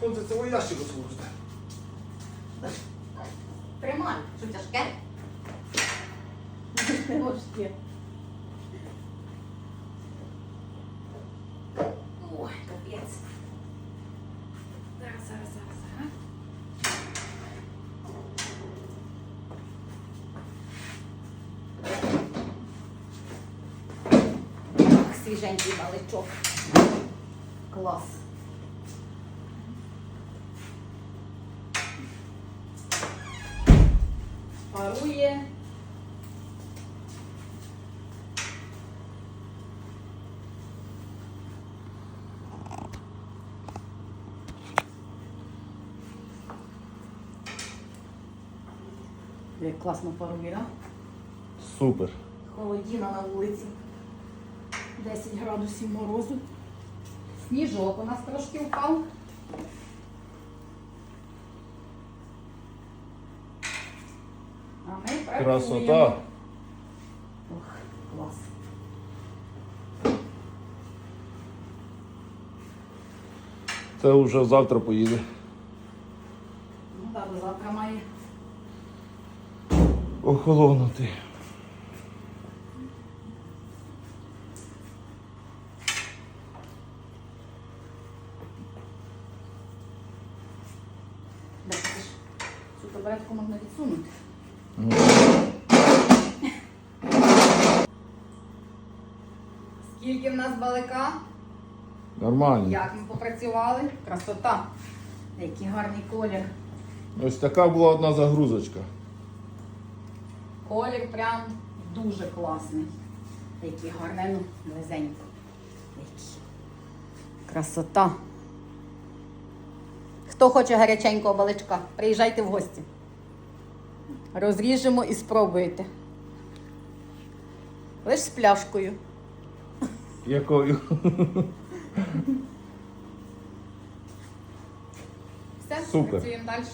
Сонце це ящик що тяжке. Трошки. Ой, капець. Зараз, зараз, зараз, зараз. Ах, Свіженький баличок. Клас. Парує. Як класно парує, да? Супер. Холодіна на вулиці. 10 градусів морозу. Сніжок у нас трошки впав. Ми. Красота. Ох, клас. Це вже завтра поїде. Ну так, до завтра має. Охолонути. Табуретку можна відсунути. Скільки в нас балика? Нормально. Як ми попрацювали? Красота. Який гарний колір. Ось така була одна загрузочка. Колір прям дуже класний. Який гарний, ну, близенько. Який. Красота. Хто хоче гаряченького баличка, приїжджайте в гості. Розріжемо і спробуйте. Лиш з пляшкою. Якою? Все, Супер. працюємо далі.